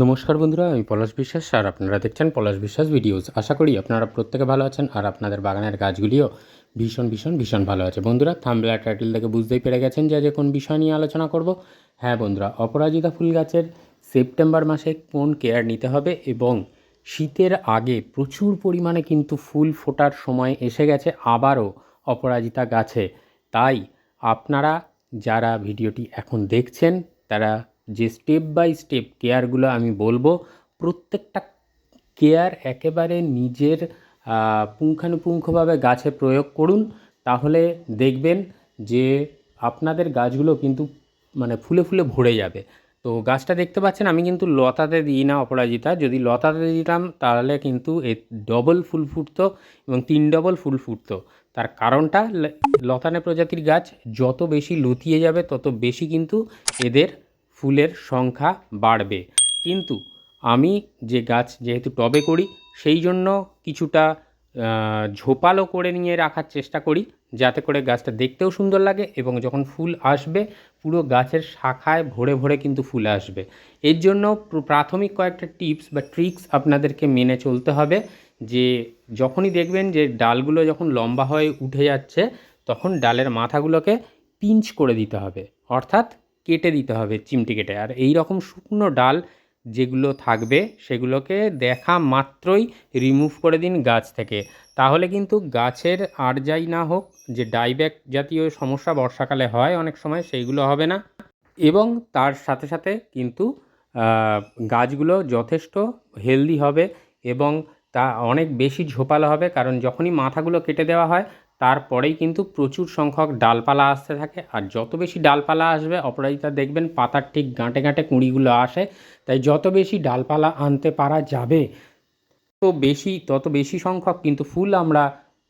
নমস্কার বন্ধুরা, আমি পলাশ বিশ্বাস আর আপনারা দেখছেন পলাশ বিশ্বাস ভিডিওস। আশা করি আপনারা প্রত্যেকে ভালো আছেন আর আপনাদের বাগানের গাছগুলিও ভীষণ ভীষণ ভীষণ ভালো আছে। বন্ধুরা থাম্বলা টাইটেল থেকে বুঝতেই পেরে গেছেন যে আজ কোন বিষয় নিয়ে আলোচনা করব। হ্যাঁ বন্ধুরা, অপরাজিতা ফুল গাছের সেপ্টেম্বর মাসে কোন কেয়ার নিতে হবে এবং শীতের আগে প্রচুর পরিমাণে কিন্তু ফুল ফোটার সময় এসে গেছে আবারও অপরাজিতা গাছে। তাই আপনারা যারা ভিডিওটি এখন দেখছেন, তারা যে স্টেপ বাই স্টেপ কেয়ারগুলো আমি বলব, প্রত্যেকটা কেয়ার একেবারে নিজের পুঙ্খানুপুঙ্খভাবে গাছে প্রয়োগ করুন, তাহলে দেখবেন যে আপনাদের গাছগুলো কিন্তু মানে ফুলে ফুলে ভরে যাবে। তো গাছটা দেখতে পাচ্ছেন, আমি কিন্তু লতাতে দিই না অপরাজিতা, যদি লতাতে দিতাম তাহলে কিন্তু এ ডবল ফুল ফুটতো এবং তিন ডবল ফুল ফুটতো। তার কারণটা লতানে প্রজাতির গাছ যত বেশি লতিয়ে যাবে, তত বেশি কিন্তু এদের ফুলের সংখ্যা বাড়বে। কিন্তু আমি যে গাছ যেহেতু টবে করি, সেই জন্য কিছুটা ঝোপালো করে নিয়ে রাখার চেষ্টা করি, যাতে করে গাছটা দেখতেও সুন্দর লাগে এবং যখন ফুল আসবে, পুরো গাছের শাখায় ভরে ভরে কিন্তু ফুল আসবে। এর জন্য প্রাথমিক কয়েকটা টিপস বা ট্রিক্স আপনাদেরকে মেনে চলতে হবে যে, যখনই দেখবেন যে ডালগুলো যখন লম্বা হয়ে উঠে যাচ্ছে, তখন ডালের মাথাগুলোকে পিঞ্চ করে দিতে হবে। অর্থাৎ কেটে দিতে হবে চিমটি কেটে। আর এই রকম শুকনো ডাল যেগুলো থাকবে, সেগুলোকে দেখা মাত্রই রিমুভ করে দিন গাছ থেকে। তাহলে কিন্তু গাছের আর যাই না হোক, যে ডাইব্যাক জাতীয় সমস্যা বর্ষাকালে হয় অনেক সময়, সেইগুলো হবে না। এবং তার সাথে সাথে কিন্তু গাছগুলো যথেষ্ট হেলদি হবে এবং তা অনেক বেশি ঝোপালো হবে, কারণ যখনই মাথাগুলো কেটে দেওয়া হয় তারপরেই কিন্তু প্রচুর সংখ্যক ডালপালা আসতে থাকে। আর যত বেশি ডালপালা আসবে, অপরাজিতা দেখবেন পাতার ঠিক গাঁটে গাঁটে কুঁড়িগুলো আসে। তাই যত বেশি ডালপালা আনতে পারা যাবে তো বেশি, তত বেশি সংখ্যক কিন্তু ফুল আমরা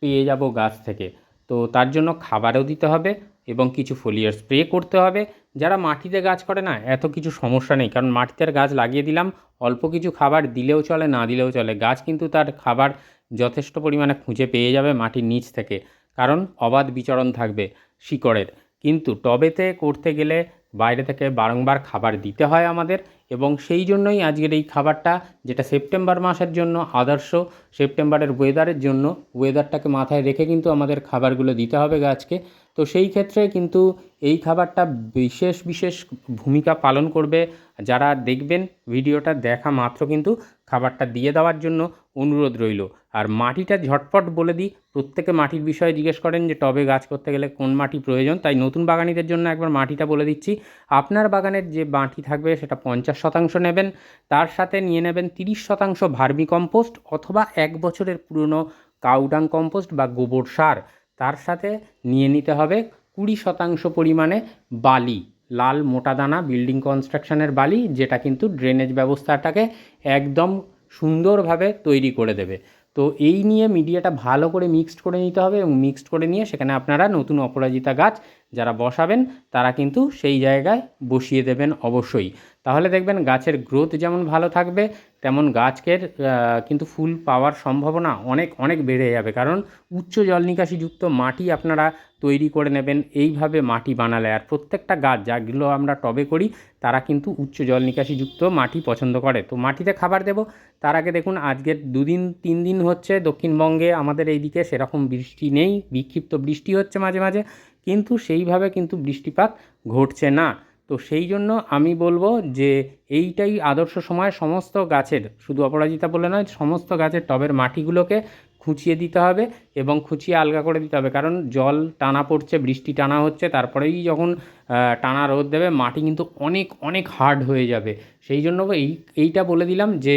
পেয়ে যাব গাছ থেকে। তো তার জন্য খাবারও দিতে হবে এবং কিছু ফোলিয়ার স্প্রে করতে হবে। যারা মাটিতে গাছ করে না, এত কিছু সমস্যা নেই। কারণ মাটিতে গাছ লাগিয়ে দিলাম, অল্প কিছু খাবার দিলেও চলে, না দিলেও চলে। গাছ কিন্তু তার খাবার যথেষ্ট পরিমাণে খুঁজে পেয়ে যাবে মাটির নিচ থেকে। কারণ অবাধ বিচরণ থাকবে শিকড়ের। কিন্তু টবেতে করতে গেলে বাইরে থেকে বারংবার খাবার দিতে হয় আমাদের এবং সেই জন্যই আজকের এই খাবারটা, যেটা সেপ্টেম্বর মাসের জন্য আদর্শ, সেপ্টেম্বরের ওয়েদারের জন্য ওয়েদারটাকে মাথায় রেখে কিন্তু আমাদের খাবারগুলো দিতে হবে গাছকে। তো সেই ক্ষেত্রে কিন্তু এই খাবারটা বিশেষ বিশেষ ভূমিকা পালন করবে। যারা দেখবেন ভিডিওটা দেখা মাত্র কিন্তু খাবারটা দিয়ে দেওয়ার জন্য অনুরোধ রইল। আর মাটিটা ঝটপট বলে দিই, প্রত্যেকে মাটির বিষয়ে জিজ্ঞেস করেন যে টবে গাছ করতে গেলে কোন মাটি প্রয়োজন? তাই নতুন বাগানিদের জন্য একবার মাটিটা বলে দিচ্ছি। আপনার বাগানের যে মাটি থাকবে সেটা পঞ্চাশ শতাংশ নেবেন, তার সাথে নিয়ে নেবেন তিরিশ শতাংশ ভার্মি কম্পোস্ট অথবা এক বছরের পুরনো কাউডাং কম্পোস্ট বা গোবর সার। তার সাথে নিয়ে নিতে হবে কুড়ি শতাংশ পরিমাণে বালি, লাল মোটা দানা, বিল্ডিং কনস্ট্রাকশনের বালি, যেটা কিন্তু ড্রেনেজ ব্যবস্থাটাকে একদম সুন্দরভাবে তৈরি করে দেবে। তো এই নিয়ে মিডিয়াটা ভালো করে মিক্সড করে নিতে হবে এবং মিক্সড করে নিয়ে সেখানে আপনারা নতুন অপরাজিতা গাছ যারা বসাবেন, তারা কিন্তু সেই জায়গায় বসিয়ে দেবেন অবশ্যই। তাহলে দেখবেন গাছের গ্রোথ যেমন ভালো থাকবে তেমন গাছের কিন্তু ফুল পাওয়ার সম্ভাবনা অনেক অনেক বেড়ে যাবে। কারণ উচ্চ জল নিকাশিযুক্ত মাটি আপনারা তৈরি করে নেবেন, এইভাবে মাটি বানালে। আর প্রত্যেকটা গাছ, যাগুলো আমরা টবে করি, তারা কিন্তু উচ্চ জল নিকাশিযুক্ত মাটি পছন্দ করে। তো মাটিতে খাবার দেব। তার আগে দেখুন, আজকের দুদিন, তিন দিন হচ্ছে দক্ষিণবঙ্গে আমাদের এইদিকে সেরকম বৃষ্টি নেই, বিক্ষিপ্ত বৃষ্টি হচ্ছে মাঝে মাঝে। কিন্তু সেইভাবে কিন্তু বৃষ্টিপাত ঘটছে না। তো সেই জন্য আমি বলব যে এইটাই আদর্শ সময় সমস্ত গাছের, শুধু অপরাজিতা বলে নয়, সমস্ত গাছের টবের মাটিগুলোকে খুঁচিয়ে দিতে হবে এবং খুঁচিয়ে আলগা করে দিতে হবে। কারণ জল টানা পড়ছে, বৃষ্টি টানা হচ্ছে, তারপরেই যখন টানা রোদ দেবে, মাটি কিন্তু অনেক অনেক হার্ড হয়ে যাবে। সেই জন্য এই, এইটা বলে দিলাম যে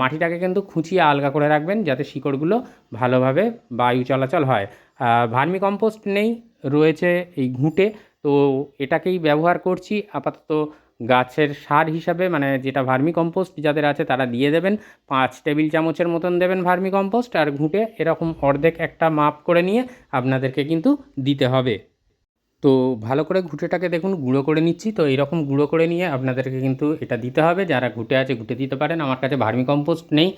মাটিটাকে কিন্তু খুঁচিয়ে আলগা করে রাখবেন যাতে শিকড়গুলো ভালোভাবে বায়ু চলাচল হয়। ভার্মি কম্পোস্ট নেই রয়েছে এই ঘুঁটে। তো এটাকেই ব্যবহার করছি। আপাতত গাছের সার হিসাবে মানে যেটা ভার্মি কম্পোস্ট যাদের আছে তারা দিয়ে দেবেন। পাঁচ টেবিল চামচের মতন দেবেন ভার্মি কম্পোস্ট আর ঘুঁটে এরকম অর্ধেক একটা মাপ করে নিয়ে আপনাদেরকে কিন্তু দিতে হবে। তো ভালো করে ঘুঁটেটাকে দেখুন, গুঁড়ো করে নিচ্ছি। তো এইরকম গুঁড়ো করে নিয়ে আপনাদেরকে কিন্তু এটা দিতে হবে। যারা ঘুঁটে আছে ঘুঁটে দিতে পারেন। আমার কাছে ভার্মি কম্পোস্ট নেই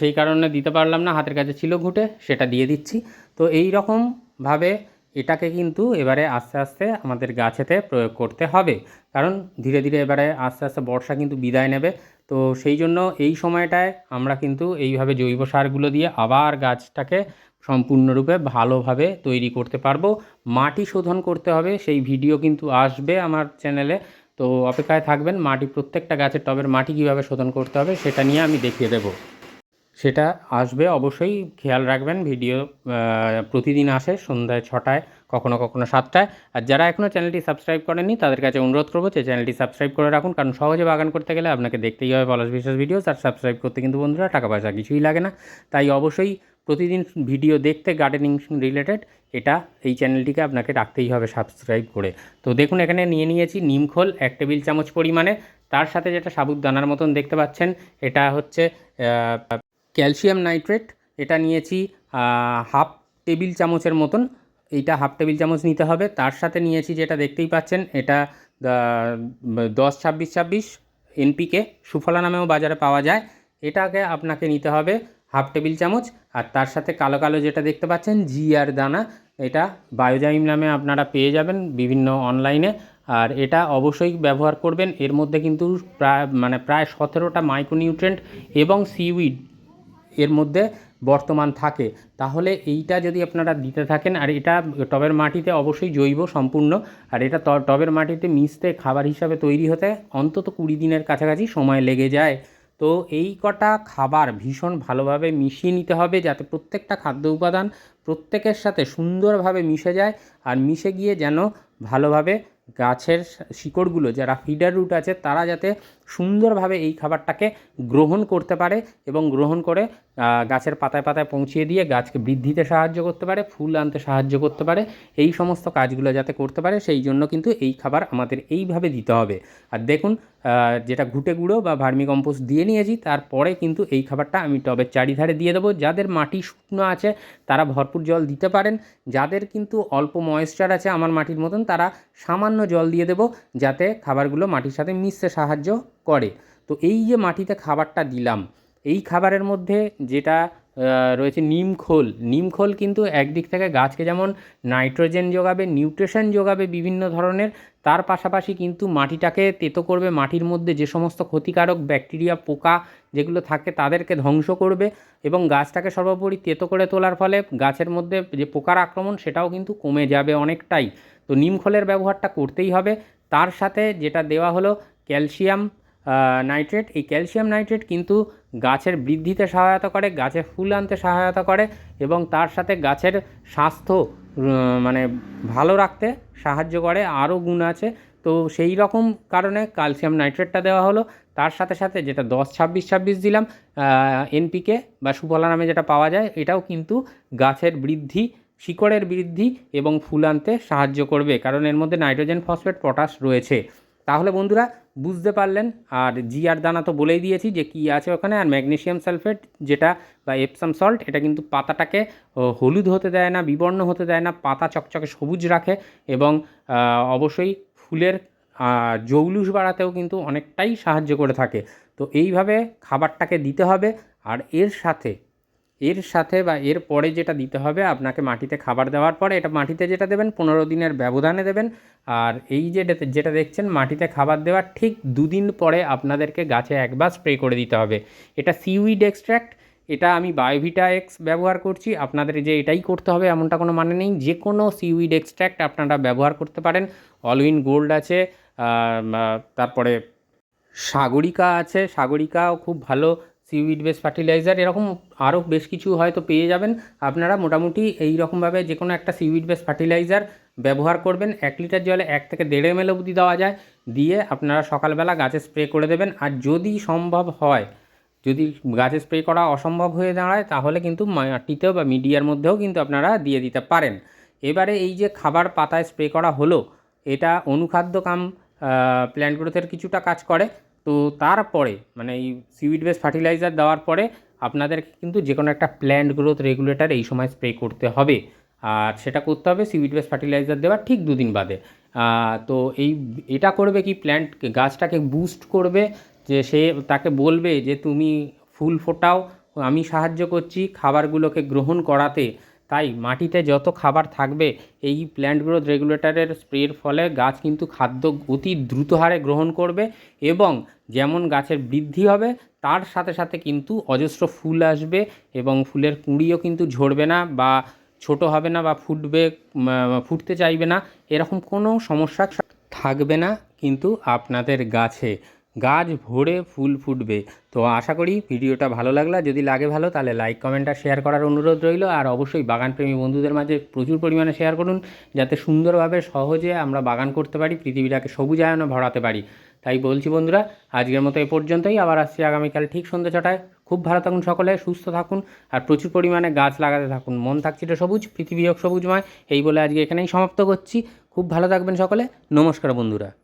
সেই কারণে দিতে পারলাম না। হাতের কাছে ছিল ঘুঁটে, সেটা দিয়ে দিচ্ছি। তো এই রকমভাবে এটাকে কিন্তু এবারে আস্তে আস্তে আমাদের গাছেতে প্রয়োগ করতে হবে। কারণ ধীরে ধীরে এবারে আস্তে আস্তে বর্ষা কিন্তু বিদায় নেবে। তো সেই জন্য এই সময়টায় আমরা কিন্তু এইভাবে জৈব সারগুলো দিয়ে আবার গাছটাকে সম্পূর্ণরূপে ভালোভাবে তৈরি করতে পারব। মাটি শোধন করতে হবে, সেই ভিডিও কিন্তু আসবে আমার চ্যানেলে। তো অপেক্ষায় থাকবেন, মাটি প্রত্যেকটা গাছের টবের মাটি কীভাবে শোধন করতে হবে সেটা নিয়ে আমি দেখিয়ে দেবো। সেটা আসবে, অবশ্যই খেয়াল রাখবেন। ভিডিও প্রতিদিন আসে সন্ধ্যায় ছটায়, কখনো কখনো সাতটায়। আর যারা এখনও চ্যানেলটি সাবস্ক্রাইব করেনি তাদের কাছে অনুরোধ করব যে চ্যানেলটি সাবস্ক্রাইব করে রাখুন। কারণ সহজে বাগান করতে গেলে আপনাকে দেখতেই হবে পলাশ বিশ্বাস ভিডিওস। আর সাবস্ক্রাইব করতে কিন্তু বন্ধুরা টাকা পয়সা কিছুই লাগে না। তাই অবশ্যই প্রতিদিন ভিডিও দেখতে, গার্ডেনিং রিলেটেড, এটা এই চ্যানেলটিকে আপনাকে রাখতেই হবে সাবস্ক্রাইব করে। তো দেখুন, এখানে নিয়ে নিয়েছি নিমখোল এক টেবিল চামচ পরিমাণে। তার সাথে যেটা সাবুদানার মতন দেখতে পাচ্ছেন, এটা হচ্ছে ক্যালসিয়াম নাইট্রেট, এটা নিয়েছি হাফ টেবিল চামচের মতন। এইটা হাফ টেবিল চামচ নিতে হবে। তার সাথে নিয়েছি যেটা দেখতেই পাচ্ছেন, এটা দশ ছাব্বিশ ছাব্বিশ এনপিকে, সুফলা নামেও বাজারে পাওয়া যায়। এটাকে আপনাকে নিতে হবে হাফ টেবিল চামচ। আর তার সাথে কালো কালো যেটা দেখতে পাচ্ছেন জিআর দানা, এটা বায়োজাইম নামে আপনারা পেয়ে যাবেন বিভিন্ন অনলাইনে। আর এটা অবশ্যই ব্যবহার করবেন। এর মধ্যে কিন্তু প্রায় মানে প্রায় সতেরোটা মাইক্রোনিউট্রেন্ট এবং সিউইড এর মধ্যে বর্তমান থাকে। তাহলে এইটা যদি আপনারা দিতে থাকেন, আর এটা টবের মাটিতে অবশ্যই জৈব সম্পূর্ণ, আর এটা টবের মাটিতে মিশতে খাবার হিসাবে তৈরি হতে অন্তত কুড়ি দিনের কাছাকাছি সময় লেগে যায়। তো এই কটা খাবার ভীষণ ভালোভাবে মিশিয়ে নিতে হবে যাতে প্রত্যেকটা খাদ্য উপাদান প্রত্যেকের সাথে সুন্দরভাবে মিশে যায়, আর মিশে গিয়ে যেন ভালোভাবে গাছের শিকড়গুলো, যারা ফিডার রুট আছে, তারা যাতে সুন্দরভাবে এই খাবারটাকে গ্রহণ করতে পারে এবং গ্রহণ করে গাছের পাতায় পাতায় পৌঁছিয়ে দিয়ে গাছকে বৃদ্ধিতে সাহায্য করতে পারে, ফুল আনতে সাহায্য করতে পারে, এই সমস্ত কাজগুলো যাতে করতে পারে, সেই জন্য কিন্তু এই খাবার আমাদের এইভাবে দিতে হবে। আর দেখুন যেটা ঘুটে গুঁড়ো বা ভার্মি দিয়ে নিয়েছি, তারপরে কিন্তু এই খাবারটা আমি টবের চারিধারে দিয়ে দেবো। যাদের মাটি শুকনো আছে, তারা ভরপুর জল দিতে পারেন। যাদের কিন্তু অল্প ময়েশ্চার আছে আমার মাটির মতন, তারা সামান্য জল দিয়ে দেবো, যাতে খাবারগুলো মাটির সাথে মিশতে সাহায্য করে। তো এই যে মাটিতে খাবারটা দিলাম, এই খাবারের মধ্যে যেটা রয়েছে নিমখোল নিমখোল কিন্তু একদিক থেকে গাছকে যেমন নাইট্রোজেন যোগাবে, নিউট্রিশন যোগাবে বিভিন্ন ধরনের, তার পাশাপাশি কিন্তু মাটিটাকে তেতো করবে, মাটির মধ্যে যে সমস্ত ক্ষতিকারক ব্যাকটেরিয়া, পোকা যেগুলো থাকে তাদেরকে ধ্বংস করবে এবং গাছটাকে সর্বোপরি তেতো করে তোলার ফলে গাছের মধ্যে যে পোকার আক্রমণ সেটাও কিন্তু কমে যাবে অনেকটাই। তো নিমখোলের ব্যবহারটা করতেই হবে। তার সাথে যেটা দেওয়া হলো, ক্যালসিয়াম নাইট্রেট এই ক্যালসিয়াম নাইট্রেট কিন্তু গাছের বৃদ্ধিতে সহায়তা করে, গাছে ফুল আনতে সহায়তা করে এবং তার সাথে গাছের স্বাস্থ্য মানে ভালো রাখতে সাহায্য করে, আরও গুণ আছে। তো সেই রকম কারণে ক্যালসিয়াম নাইট্রেটটা দেওয়া হলো। তার সাথে সাথে যেটা দশ, ছাব্বিশ ছাব্বিশ দিলাম এনপিকে বা সুফলা নামে যেটা পাওয়া যায়, এটাও কিন্তু গাছের বৃদ্ধি, শিকড়ের বৃদ্ধি এবং ফুল আনতে সাহায্য করবে। কারণ এর মধ্যে নাইট্রোজেন ফসফেট পটাশ রয়েছে। তাহলে বন্ধুরা বুঝতে পারলেন, আর জিআর দানা তো বলেই দিয়েছি যে কী আছে ওখানে, আর ম্যাগনেশিয়াম সালফেট যেটা বা এপসাম সল্ট এটা কিন্তু পাতাটাকে হলুদ হতে দেয় না, বিবর্ণ হতে দেয় না, পাতা চকচকে সবুজ রাখে এবং অবশ্যই ফুলের জৌলুস বাড়াতেও কিন্তু অনেকটাই সাহায্য করে থাকে। তো এইভাবে খাবারটাকে দিতে হবে, আর এর সাথে এর সাথে বা এর পরে যেটা দিতে হবে, আপনাকে মাটিতে খাবার দেওয়ার পরে এটা মাটিতে যেটা দেবেন, পনেরো দিনের ব্যবধানে দেবেন। আর এই যে যেটা দেখছেন, মাটিতে খাবার দেওয়ার ঠিক দুদিন পরে আপনাদেরকে গাছে একবার স্প্রে করে দিতে হবে। এটা সিউইড এক্সট্র্যাক্ট এটা আমি বায়োভিটা এক্স ব্যবহার করছি। আপনাদের যে এটাই করতে হবে, এমনটা কোনো মানে নেই। যে কোনো সিউইড এক্সট্র্যাক্ট আপনারা ব্যবহার করতে পারেন। অলউইন গোল্ড আছে তারপরে সাগরিকা আছে। সাগরিকাও খুব ভালো। সিউইড বেস ফার্টিলাইজার এরকম আরও বেশ কিছু হয়তো পেয়ে যাবেন। আপনারা মোটামুটি এই রকমভাবে যে কোনো একটা সিউইড বেস ফার্টিলাইজার ব্যবহার করবেন। এক লিটার জলে এক থেকে দেড় এম এল অবধি দেওয়া যায়। দিয়ে আপনারা সকালবেলা গাছে স্প্রে করে দেবেন। আর যদি সম্ভব হয়, যদি গাছে স্প্রে করা অসম্ভব হয়ে দাঁড়ায়, তাহলে কিন্তু মাটিতেও বা মিডিয়ার মধ্যেও কিন্তু আপনারা দিয়ে দিতে পারেন। এবারে এই যে খাবার পাতায় স্প্রে করা হলো, এটা অনুখাদ্য কাম প্ল্যান্ট গ্রোথের কিছুটা কাজ করে। তো তারপরে মানে এই সিউইড বেস ফার্টিলাইজার দেওয়ার পরে আপনাদেরকে কিন্তু যে কোনো একটা প্ল্যান্ট গ্রোথ রেগুলেটর এই সময় স্প্রে করতে হবে। আর সেটা করতে হবে সিউইড বেস ফার্টিলাইজার দেওয়ার ঠিক দুদিন বাদে। তো এই, এটা করবে কি প্ল্যান্ট গাছটাকে বুস্ট করবে যে সে তাকে বলবে যে তুমি ফুল ফোটাও, আমি সাহায্য করছি, খাবারগুলোকে গ্রহণ করাতে। তাই মাটিতে যত খাবার থাকবে, এই প্ল্যান্ট গ্রোথ রেগুলেটরের স্প্রের ফলে গাছ কিন্তু খাদ্য অতি দ্রুত হারে গ্রহণ করবে এবং যেমন গাছের বৃদ্ধি হবে, তার সাথে সাথে কিন্তু অজস্র ফুল আসবে এবং ফুলের কুঁড়িও কিন্তু ঝরবে না বা ছোট হবে না বা ফুটবে ফুটতে চাইবে না। এরকম কোনো সমস্যা থাকবে না কিন্তু আপনাদের গাছে। গাছ ভরে ফুল ফুটবে। তো আশা করি ভিডিওটা ভালো লাগল। যদি লাগে ভালো, তাহলে লাইক কমেন্ট আর শেয়ার করার অনুরোধ রইল। আর অবশ্যই বাগানপ্রেমী বন্ধুদের মাঝে প্রচুর পরিমাণে শেয়ার করুন, যাতে সুন্দরভাবে সহজে আমরা বাগান করতে পারি, পৃথিবীটাকে সবুজায়নে ভরাতে পারি। তাই বলছি বন্ধুরা, আজকের মতো এ পর্যন্তই। আবার আসছি আগামীকাল ঠিক সন্ধ্যে ছটায়। খুব ভালো থাকুন সকলে, সুস্থ থাকুন, আর প্রচুর পরিমাণে গাছ লাগাতে থাকুন। মন থাকছে তো সবুজ, পৃথিবী হোক সবুজময়। এই বলে আজকে এখানেই সমাপ্ত করছি। খুব ভালো থাকবেন সকলে। নমস্কার বন্ধুরা।